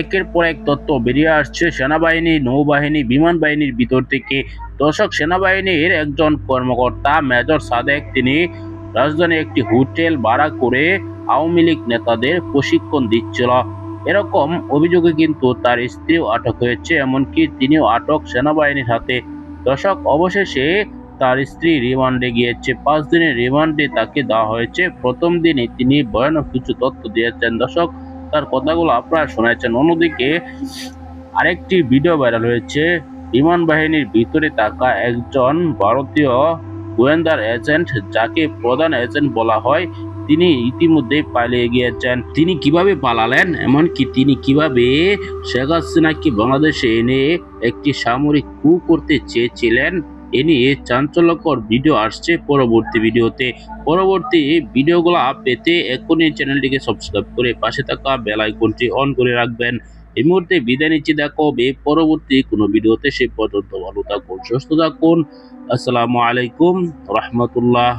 একের পর এক তথ্য বেরিয়ে আসছে। সেনাবাহিনী, নৌবাহিনী, বিমান বাহিনীর ভিতর থেকে। দর্শক, সেনাবাহিনীর একজন কর্মকর্তা, মেজর সাদেক, তিনি রাজধানী একটি হোটেল ভাড়া করে আওয়ামী লীগ নেতাদের প্রশিক্ষণ দিচ্ছিল। এরকম অভিযোগে কিন্তু তার স্ত্রীও আটক হয়েছে, এমনকি তিনিও আটক সেনাবাহিনীর হাতে। দর্শক, অবশেষে তার স্ত্রী রিমান্ডে গিয়েছে। পাঁচ দিনের রিমান্ডে তাকে দেওয়া হয়েছে। প্রথম দিনে তিনি ভয়ানক কিছু তথ্য দিয়েছেন। দর্শক তার কথাগুলো আপনারা শোনাচ্ছেন অন্যদিকে আরেকটি ভিডিও ভাইরাল হয়েছে। বিমান বাহিনীর ভিতরে থাকা একজন ভারতীয় গোয়েন্দার এজেন্ট, যাকে প্রধান এজেন্ট বলা হয়, তিনি ইতিমধ্যেই পালিয়ে গিয়েছেন। তিনি কীভাবে পালালেন? এমনকি তিনি কীভাবে শেখ হাসিনাকে বাংলাদেশে এনে একটি সামরিক কু করতে চেয়েছিলেন? এ নিয়ে চাঞ্চল্যকর ভিডিও আসছে পরবর্তী ভিডিওতে। পরবর্তী ভিডিওগুলো পেতে এখনই চ্যানেলটিকে সাবস্ক্রাইব করে পাশে থাকা বেল আইকনটি অন করে রাখবেন। এই মুহূর্তে বিদায় নিচ্ছি, দেখা পরবর্তী কোনো ভিডিওতে। সে পর্যন্ত ভালো থাকুন, সুস্থ থাকুন। আসসালামু আলাইকুম, রহমতুল্লাহ।